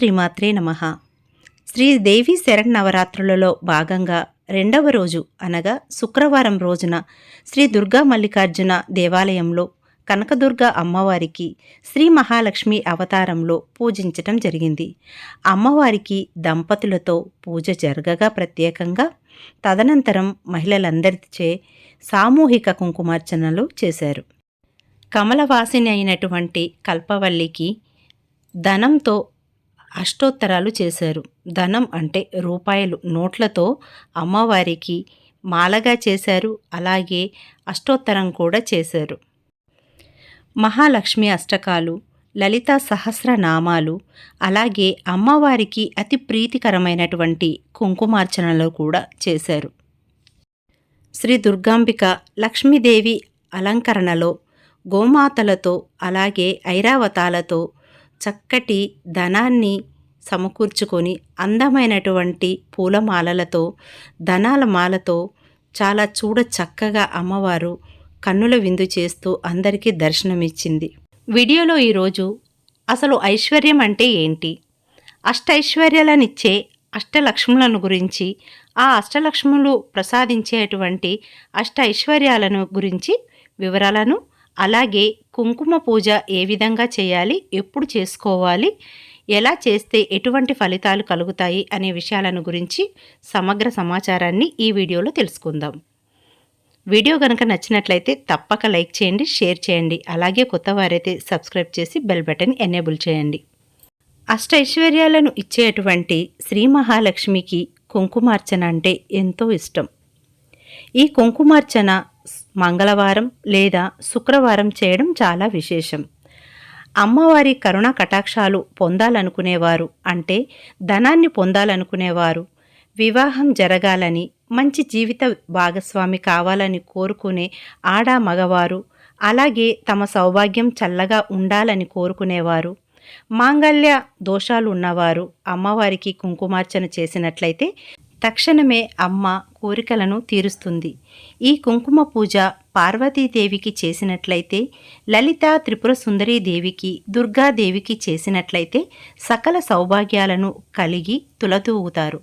శ్రీమాత్రే నమ. శ్రీదేవి శరణవరాత్రులలో భాగంగా రెండవ రోజు అనగా శుక్రవారం రోజున శ్రీ దుర్గా మల్లికార్జున దేవాలయంలో కనకదుర్గ అమ్మవారికి శ్రీ మహాలక్ష్మి అవతారంలో పూజించటం జరిగింది. అమ్మవారికి దంపతులతో పూజ జరగగా ప్రత్యేకంగా తదనంతరం మహిళలందరిచే సామూహిక కుంకుమార్చనలు చేశారు. కమలవాసిని అయినటువంటి కల్పవల్లికి ధనంతో అష్టోత్తరాలు చేశారు. ధనం అంటే రూపాయలు. నోట్లతో అమ్మవారికి మాలగా చేశారు. అలాగే అష్టోత్తరం కూడా చేశారు. మహాలక్ష్మి అష్టకాలు లలిత సహస్రనామాలు అలాగే అమ్మవారికి అతి ప్రీతికరమైనటువంటి కుంకుమార్చనలు కూడా చేశారు. శ్రీ దుర్గాంబిక లక్ష్మీదేవి అలంకరణలో గోమాతలతో అలాగే ఐరావతాలతో చక్కటి ధనాన్ని సమకూర్చుకొని అందమైనటువంటి పూలమాలలతో ధనాల మాలతో చాలా చూడ చక్కగా అమ్మవారు కన్నుల విందు చేస్తూ అందరికీ దర్శనమిచ్చింది. వీడియోలో ఈరోజు అసలు ఐశ్వర్యం అంటే ఏంటి? అష్టైశ్వర్యాలనిచ్చే అష్టలక్ష్ములను గురించి ఆ అష్టలక్ష్ములు ప్రసాదించేటువంటి అష్ట ఐశ్వర్యాలను గురించి వివరాలను అలాగే కుంకుమ పూజ ఏ విధంగా చేయాలి? ఎప్పుడు చేసుకోవాలి? ఎలా చేస్తే ఎటువంటి ఫలితాలు కలుగుతాయి? అనే విషయాలను గురించి సమగ్ర సమాచారాన్ని ఈ వీడియోలో తెలుసుకుందాం. వీడియో కనుక నచ్చినట్లయితే తప్పక లైక్ చేయండి షేర్ చేయండి. అలాగే కొత్త వారైతే సబ్స్క్రైబ్ చేసి బెల్ బటన్ ఎనేబుల్ చేయండి. అష్ట ఐశ్వర్యాలను ఇచ్చేటువంటి శ్రీ మహాలక్ష్మికి కుంకుమార్చన అంటే ఎంతో ఇష్టం. ఈ కుంకుమార్చన మంగళవారం లేదా శుక్రవారం చేయడం చాలా విశేషం. అమ్మవారి కరుణ కటాక్షాలు పొందాలనుకునేవారు అంటే ధనాన్ని పొందాలనుకునేవారు. వివాహం జరగాలని మంచి జీవిత భాగస్వామి కావాలని కోరుకునే ఆడ మగవారు అలాగే తమ సౌభాగ్యం చల్లగా ఉండాలని కోరుకునేవారు. మాంగళ్య దోషాలు ఉన్నవారు అమ్మవారికి కుంకుమార్చన చేసినట్లయితే తక్షణమే అమ్మ కోరికలను తీరుస్తుంది. ఈ కుంకుమ పూజ పార్వతీదేవికి చేసినట్లయితే లలిత త్రిపుర దేవికి దుర్గాదేవికి చేసినట్లయితే సకల సౌభాగ్యాలను కలిగి తులతూగుతారు.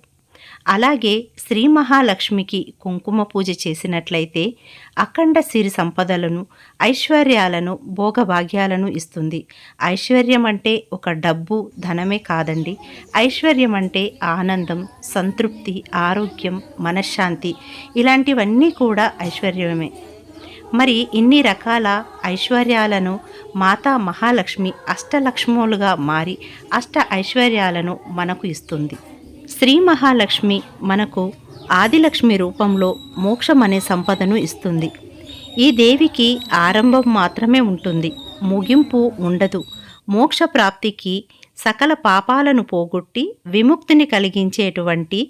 అలాగే శ్రీ మహాలక్ష్మికి కుంకుమ పూజ చేసినట్లయితే అఖండ సిరి సంపదలను ఐశ్వర్యాలను భోగభాగ్యాలను ఇస్తుంది. ఐశ్వర్యం అంటే ఒక డబ్బు ధనమే కాదండి. ఐశ్వర్యం అంటే ఆనందం సంతృప్తి ఆరోగ్యం మనశ్శాంతి. ఇలాంటివన్నీ కూడా ఐశ్వర్యమే. మరి ఇన్ని రకాల ఐశ్వర్యాలను మాతా మహాలక్ష్మి అష్టలక్ష్ములుగా మారి అష్ట ఐశ్వర్యాలను మనకు ఇస్తుంది. శ్రీ మహాలక్ష్మి మనకు ఆదిలక్ష్మి రూపంలో మోక్షం అనే సంపదను ఇస్తుంది. ఈ దేవికి ఆరంభం మాత్రమే ఉంటుంది. ముగింపు ఉండదు. మోక్ష ప్రాప్తికి సకల పాపాలను పోగొట్టి విముక్తిని కలిగించేటువంటి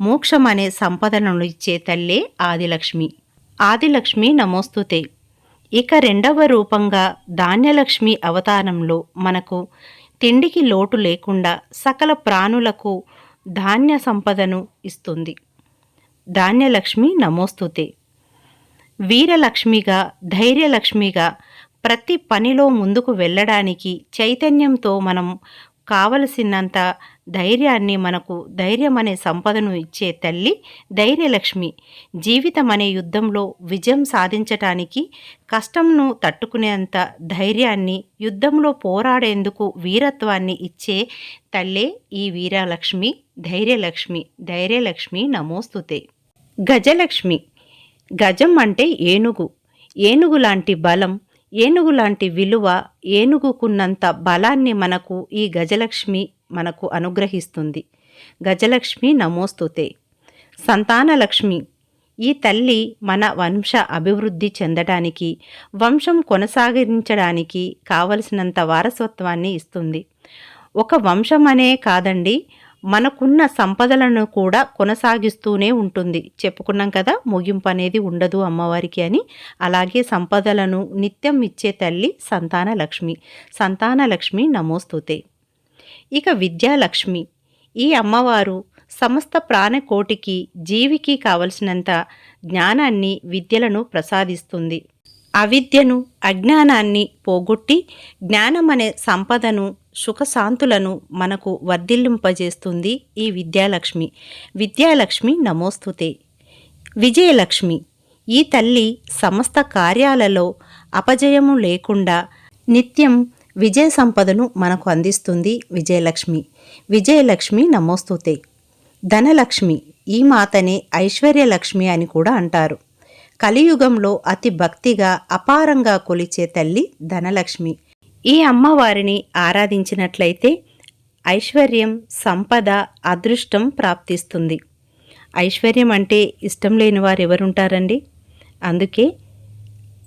మోక్షం అనే సంపదను ఇచ్చే తల్లే ఆదిలక్ష్మి. ఆదిలక్ష్మి నమోస్తుతే. ఇక రెండవ రూపంగా ధాన్యలక్ష్మి అవతారంలో మనకు తిండికి లోటు లేకుండా సకల ప్రాణులకు ధాన్య సంపదను ఇస్తుంది. ధాన్యలక్ష్మి నమోస్తుతే. వీరలక్ష్మిగా ధైర్యలక్ష్మిగా ప్రతి పనిలో ముందుకు వెళ్ళడానికి చైతన్యంతో మనం కావలసినంత ధైర్యాన్ని మనకు ధైర్యం అనే సంపదను ఇచ్చే తల్లి ధైర్యలక్ష్మి. జీవితం అనే యుద్ధంలో విజయం సాధించటానికి కష్టంను తట్టుకునేంత ధైర్యాన్ని యుద్ధంలో పోరాడేందుకు వీరత్వాన్ని ఇచ్చే తల్లే ఈ వీరలక్ష్మి ధైర్యలక్ష్మి ధైర్యలక్ష్మి నమోస్తుతే. గజలక్ష్మి. గజం అంటే ఏనుగు. ఏనుగు లాంటి బలం ఏనుగు లాంటి విలువ ఏనుగుకున్నంత బలాన్ని మనకు ఈ గజలక్ష్మి మనకు అనుగ్రహిస్తుంది. గజలక్ష్మి నమోస్తుతే. సంతానలక్ష్మి ఈ తల్లి మన వంశ అభివృద్ధి చెందడానికి వంశం కొనసాగించడానికి కావలసినంత వారసత్వాన్ని ఇస్తుంది. ఒక వంశం అనే కాదండి మనకున్న సంపదలను కూడా కొనసాగిస్తూనే ఉంటుంది. చెప్పుకున్నాం కదా ముగింపు అనేది ఉండదు అమ్మవారికి అని. అలాగే సంపదలను నిత్యం ఇచ్చే తల్లి సంతాన లక్ష్మి సంతాన లక్ష్మి నమోస్తుతే. ఇక విద్యాలక్ష్మి. ఈ అమ్మవారు సమస్త ప్రాణకోటికి జీవికి కావలసినంత జ్ఞానాన్ని విద్యలను ప్రసాదిస్తుంది. అవిద్యను అజ్ఞానాన్ని పోగొట్టి జ్ఞానం అనే సంపదను సుఖశాంతులను మనకు వర్ధిల్లింపజేస్తుంది ఈ విద్యాలక్ష్మి. విద్యాలక్ష్మి నమోస్తుతే. విజయలక్ష్మి. ఈ తల్లి సమస్త కార్యాలలో అపజయము లేకుండా నిత్యం విజయ సంపదను మనకు అందిస్తుంది విజయలక్ష్మి. విజయలక్ష్మి నమోస్తుతే. ధనలక్ష్మి. ఈ మాతనే ఐశ్వర్యలక్ష్మి అని కూడా అంటారు. కలియుగంలో అతి భక్తిగా అపారంగా కొలిచే తల్లి ధనలక్ష్మి. ఈ అమ్మవారిని ఆరాధించినట్లయితే ఐశ్వర్యం సంపద అదృష్టం ప్రాప్తిస్తుంది. ఐశ్వర్యం అంటే ఇష్టం లేని వారు ఎవరుంటారండి అందుకే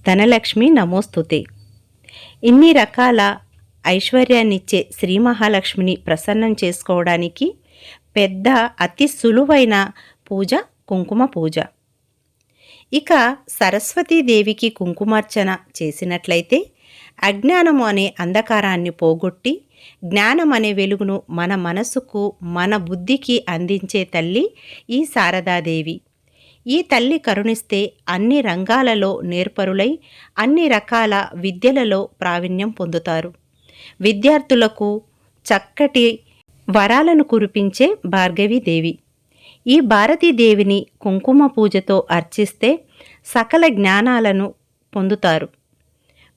ధనలక్ష్మి నమోస్తుతే. ఇన్ని రకాల ఐశ్వర్యాన్నిచ్చే శ్రీ మహాలక్ష్మిని ప్రసన్నం చేసుకోవడానికి పెద్ద అతి సులువైన పూజ కుంకుమ పూజ. ఇక సరస్వతీదేవికి కుంకుమార్చన చేసినట్లయితే అజ్ఞానము అనే అంధకారాన్ని పోగొట్టి జ్ఞానం అనే వెలుగును మన మనసుకు మన బుద్ధికి అందించే తల్లి ఈ శారదాదేవి. ఈ తల్లి కరుణిస్తే అన్ని రంగాలలో నేర్పరులై అన్ని రకాల విద్యలలో ప్రావీణ్యం పొందుతారు. విద్యార్థులకు చక్కటి వరాలను కురిపించే భార్గవీదేవి. ఈ భారతీదేవిని కుంకుమ పూజతో అర్చిస్తే సకల జ్ఞానాలను పొందుతారు.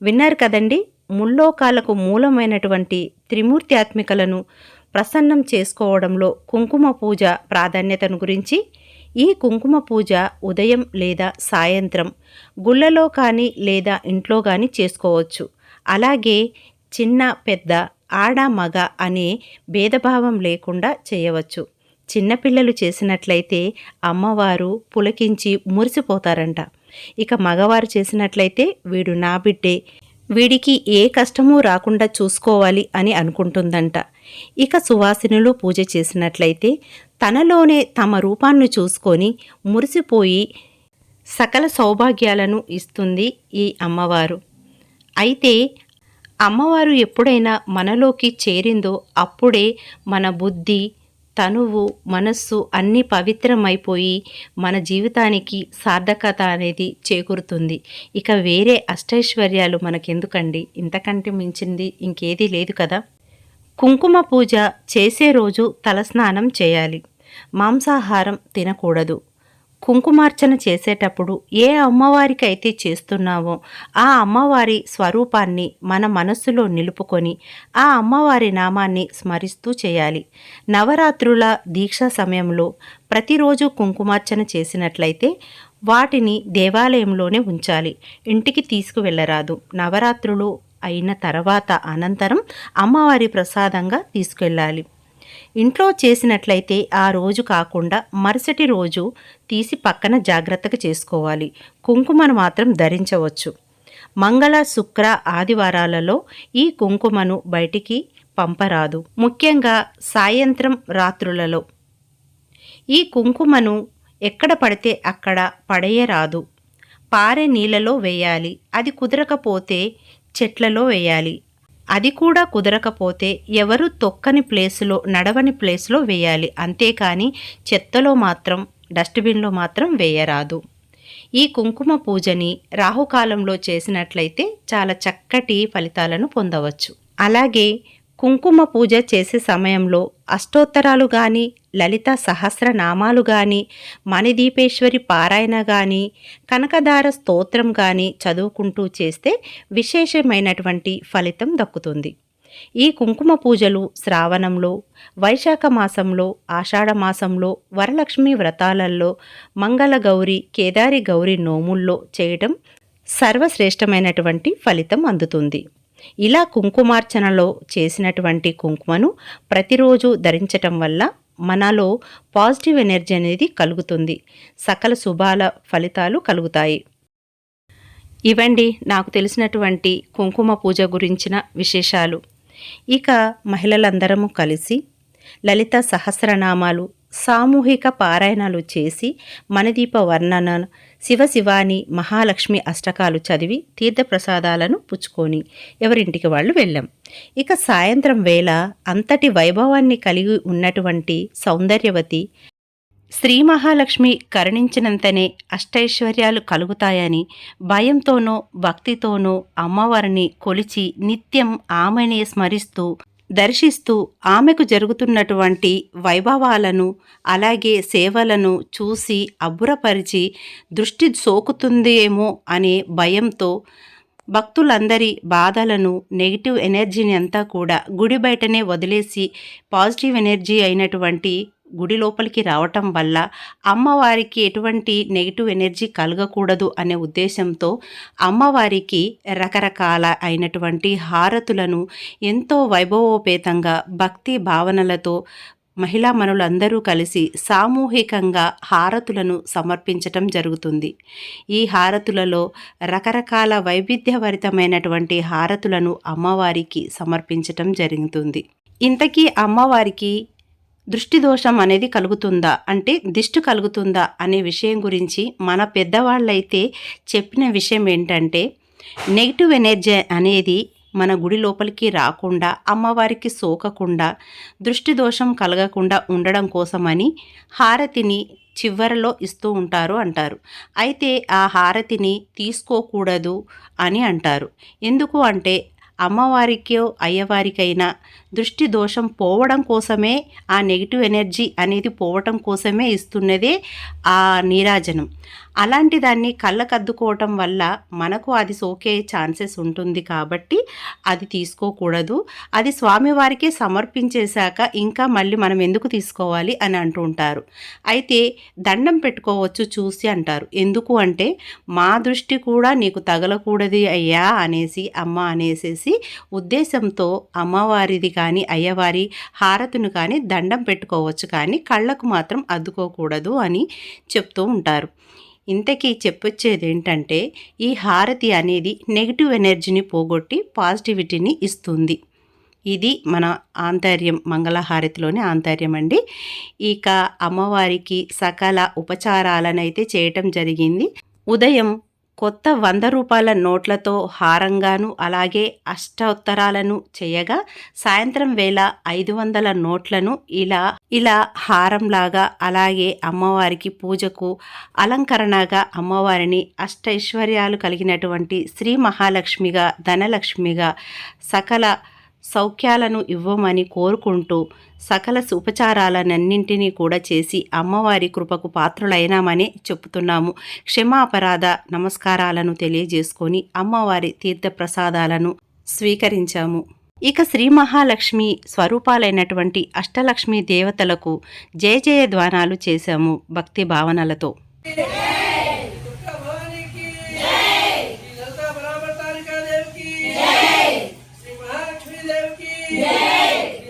విన్నారు కదండి? ముల్లోకాలకు మూలమైనటువంటి త్రిమూర్త్యాత్మికలను ప్రసన్నం చేసుకోవడంలో కుంకుమ పూజ ప్రాధాన్యతను గురించి ఈ కుంకుమ పూజ ఉదయం లేదా సాయంత్రం గుళ్ళలో కానీ లేదా ఇంట్లో కానీ చేసుకోవచ్చు. అలాగే చిన్న పెద్ద ఆడ మగ అనే భేదభావం లేకుండా చేయవచ్చు. చిన్నపిల్లలు చేసినట్లయితే అమ్మవారు పులకించి మురిసిపోతారంట. ఇక మగవారు చేసినట్లయితే వీడు నా బిడ్డే. వీడికి ఏ కష్టమూ రాకుండా చూసుకోవాలి అని అనుకుంటుందంట. ఇక సువాసినులు పూజ చేసినట్లయితే తనలోనే తమ రూపాన్ని చూసుకొని మురిసిపోయి సకల సౌభాగ్యాలను ఇస్తుంది ఈ అమ్మవారు. అయితే అమ్మవారు ఎప్పుడైనా మనలోకి చేరిందో అప్పుడే మన బుద్ధి తనువు మనస్సు అన్నీ పవిత్రమైపోయి మన జీవితానికి సార్థకత అనేది చేకూరుతుంది. ఇక వేరే అష్టైశ్వర్యాలు మనకెందుకండి? ఇంతకంటే మించింది ఇంకేదీ లేదు కదా? కుంకుమ పూజ చేసే రోజు తలస్నానం చేయాలి. మాంసాహారం తినకూడదు. కుంకుమార్చన చేసేటప్పుడు ఏ అమ్మవారికి అయితే చేస్తున్నావో ఆ అమ్మవారి స్వరూపాన్ని మన మనస్సులో నిలుపుకొని ఆ అమ్మవారి నామాన్ని స్మరిస్తూ చేయాలి. నవరాత్రుల దీక్ష సమయంలో ప్రతిరోజు కుంకుమార్చన చేసినట్లయితే వాటిని దేవాలయంలోనే ఉంచాలి. ఇంటికి తీసుకువెళ్ళరాదు నవరాత్రులు అయిన తర్వాత అనంతరం అమ్మవారి ప్రసాదంగా తీసుకెళ్ళాలి. ఇంట్లో చేసినట్లయితే ఆ రోజు కాకుండా మరుసటి రోజు తీసి పక్కన జాగ్రత్తగా చేసుకోవాలి. కుంకుమను మాత్రం ధరించవచ్చు. మంగళ శుక్ర ఆదివారాలలో ఈ కుంకుమను బయటికి పంపరాదు. ముఖ్యంగా సాయంత్రం రాత్రులలో. ఈ కుంకుమను ఎక్కడ పడితే అక్కడ పడేయరాదు. పారే నీళ్ళలో వేయాలి. అది కుదరకపోతే చెట్లలో వేయాలి. అది కూడా కుదరకపోతే ఎవరు తొక్కని ప్లేసులో నడవని ప్లేస్లో వేయాలి. అంతేకాని చెత్తలో మాత్రం డస్ట్బిన్లో మాత్రం వేయరాదు. ఈ కుంకుమ పూజని రాహుకాలంలో చేసినట్లయితే చాలా చక్కటి ఫలితాలను పొందవచ్చు. అలాగే కుంకుమ పూజ చేసే సమయంలో అష్టోత్తరాలు కానీ లలిత సహస్రనామాలు కానీ మణిదీపేశ్వరి పారాయణ కానీ కనకదార స్తోత్రం కానీ చదువుకుంటూ చేస్తే విశేషమైనటువంటి ఫలితం దక్కుతుంది. ఈ కుంకుమ పూజలు శ్రావణంలో వైశాఖ మాసంలో ఆషాఢ మాసంలో వరలక్ష్మి వ్రతాలలో మంగళ గౌరి కేదారి గౌరి నోముల్లో చేయటం సర్వశ్రేష్టమైనటువంటి ఫలితం అందుతుంది. ఇలా కుంకుమార్చనలో చేసినటువంటి కుంకుమను ప్రతిరోజు ధరించటం వల్ల మనలో పాజిటివ్ ఎనర్జీ అనేది కలుగుతుంది. సకల శుభాల ఫలితాలు కలుగుతాయి. ఇవండి నాకు తెలిసినటువంటి కుంకుమ పూజ గురించిన విశేషాలు. ఇక మహిళలందరము కలిసి లలిత సహస్రనామాలు సామూహిక పారాయణాలు చేసి మనదీప వర్ణన శివశివాని మహాలక్ష్మి అష్టకాలు చదివి తీర్థప్రసాదాలను పుచ్చుకొని ఎవరింటికి వాళ్ళు వెళ్ళాం. ఇక సాయంత్రం వేళ అంతటి వైభవాన్ని కలిగి ఉన్నటువంటి సౌందర్యవతి శ్రీ మహాలక్ష్మి కరుణించినంతనే అష్టైశ్వర్యాలు కలుగుతాయని భయంతోనో భక్తితోనో అమ్మవారిని కొలిచి నిత్యం ఆమెనే స్మరిస్తూ దర్శిస్తూ ఆమెకు జరుగుతున్నటువంటి వైభవాలను అలాగే సేవలను చూసి అబ్బురపరిచి దృష్టి సోకుతుందేమో అనే భయంతో భక్తులందరి బాధలను నెగిటివ్ ఎనర్జీని అంతా కూడా గుడి బయటనే వదిలేసి పాజిటివ్ ఎనర్జీ అయినటువంటి గుడి లోపలికి రావటం వల్ల అమ్మవారికి ఎటువంటి నెగిటివ్ ఎనర్జీ కలగకూడదు అనే ఉద్దేశంతో అమ్మవారికి రకరకాల అయినటువంటి హారతులను ఎంతో వైభవోపేతంగా భక్తి భావనలతో మహిళా మనులందరూ కలిసి సామూహికంగా హారతులను సమర్పించటం జరుగుతుంది. ఈ హారతులలో రకరకాల వైవిధ్యభరితమైనటువంటి హారతులను అమ్మవారికి సమర్పించటం జరుగుతుంది. ఇంతకీ అమ్మవారికి దృష్టి దోషం అనేది కలుగుతుందా? అంటే దిష్టి కలుగుతుందా అనే విషయం గురించి మన పెద్దవాళ్ళైతే చెప్పిన విషయం ఏంటంటే నెగిటివ్ ఎనర్జీ అనేది మన గుడి లోపలికి రాకుండా అమ్మవారికి సోకకుండా దృష్టి దోషం కలగకుండా ఉండడం కోసమని హారతిని చివరలో ఇస్తూ ఉంటారు అంటారు. అయితే ఆ హారతిని తీసుకోకూడదు అని అంటారు. ఎందుకు అంటే అమ్మవారికో అయ్యవారికైనా దృష్టి దోషం పోవడం కోసమే ఆ నెగిటివ్ ఎనర్జీ అనేది పోవటం కోసమే ఇస్తున్నదే ఆ నీరాజనం. అలాంటి దాన్ని కళ్ళకద్దుకోవటం వల్ల మనకు అది సోకే ఛాన్సెస్ ఉంటుంది కాబట్టి అది తీసుకోకూడదు. అది స్వామివారికే సమర్పించేశాక ఇంకా మళ్ళీ మనం ఎందుకు తీసుకోవాలి అని అంటూ ఉంటారు. అయితే దండం పెట్టుకోవచ్చు చూసి అంటారు. ఎందుకు అంటే మా దృష్టి కూడా నీకు తగలకూడదు అయ్యా అనేసి అమ్మ అనేసేసి ఉద్దేశంతో అమ్మవారిది కానీ అయ్యవారి హారతును కానీ దండం పెట్టుకోవచ్చు కానీ కళ్ళకు మాత్రం అద్దుకోకూడదు అని చెప్తూ ఉంటారు. ఇంతకీ చెప్పొచ్చేది ఏంటంటే ఈ హారతి అనేది నెగిటివ్ ఎనర్జీని పోగొట్టి పాజిటివిటీని ఇస్తుంది. ఇది మన ఆంతర్యం మంగళహారతిలోని ఆంతర్యం అండి. ఇక అమ్మవారికి సకల ఉపచారాలనైతే చేయటం జరిగింది. ఉదయం కొత్త వంద రూపాయల నోట్లతో హారంగాను అలాగే అష్టోత్తరాలను చేయగా సాయంత్రం వేళ ఐదు వందల నోట్లను ఇలా ఇలా హారంలాగా అలాగే అమ్మవారికి పూజకు అలంకరణగా అమ్మవారిని అష్టైశ్వర్యాలు కలిగినటువంటి శ్రీ మహాలక్ష్మిగా ధనలక్ష్మిగా సకల సౌఖ్యాలను ఇవ్వమని కోరుకుంటూ సకల ఉపచారాలనన్నింటినీ కూడా చేసి అమ్మవారి కృపకు పాత్రులైనామని చెప్పుతున్నాము. క్షమాపరాధ నమస్కారాలను తెలియజేసుకొని అమ్మవారి తీర్థప్రసాదాలను స్వీకరించాము. ఇక శ్రీ మహాలక్ష్మి స్వరూపాలైనటువంటి అష్టలక్ష్మి దేవతలకు జయ జయ ద్వానాలు చేశాము భక్తి భావనలతో.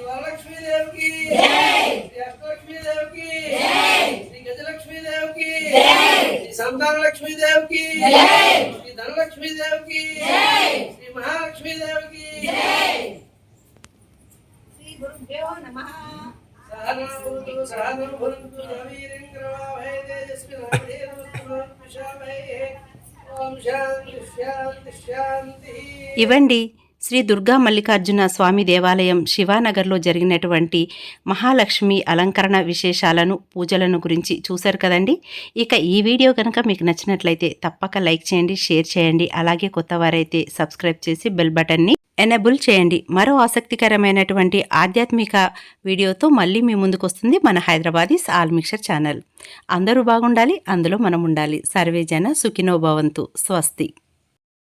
వరలక్ష్మీదేవికి లక్ష్మీదేవికి శ్రీ గజలక్ష్మీదేవికి శ్రీ సంతాన లక్ష్మీదేవికి శ్రీ ధనలక్ష్మీదేవికి శ్రీ మహాలక్ష్మీదేవికి శ్రీ గురుభ్యో నమః సహనౌతు సహనం భుంతు రవిరేంద్రవాభై తేజస్వి ఇవ్వండి. శ్రీ దుర్గా మల్లికార్జున స్వామి దేవాలయం శివానగర్లో జరిగినటువంటి మహాలక్ష్మి అలంకరణ విశేషాలను పూజలను గురించి చూశారు కదండి? ఇక ఈ వీడియో కనుక మీకు నచ్చినట్లయితే తప్పక లైక్ చేయండి షేర్ చేయండి అలాగే కొత్త వారైతే సబ్స్క్రైబ్ చేసి బెల్ బటన్ని ఎనేబుల్ చేయండి. మరో ఆసక్తికరమైనటువంటి ఆధ్యాత్మిక వీడియోతో మళ్ళీ మీ ముందుకు వస్తుంది మన హైదరాబాదీస్ ఆల్మిక్షర్ ఛానల్. అందరూ బాగుండాలి అందులో మనం ఉండాలి సర్వేజన సుఖినోభవంతు స్వస్తి.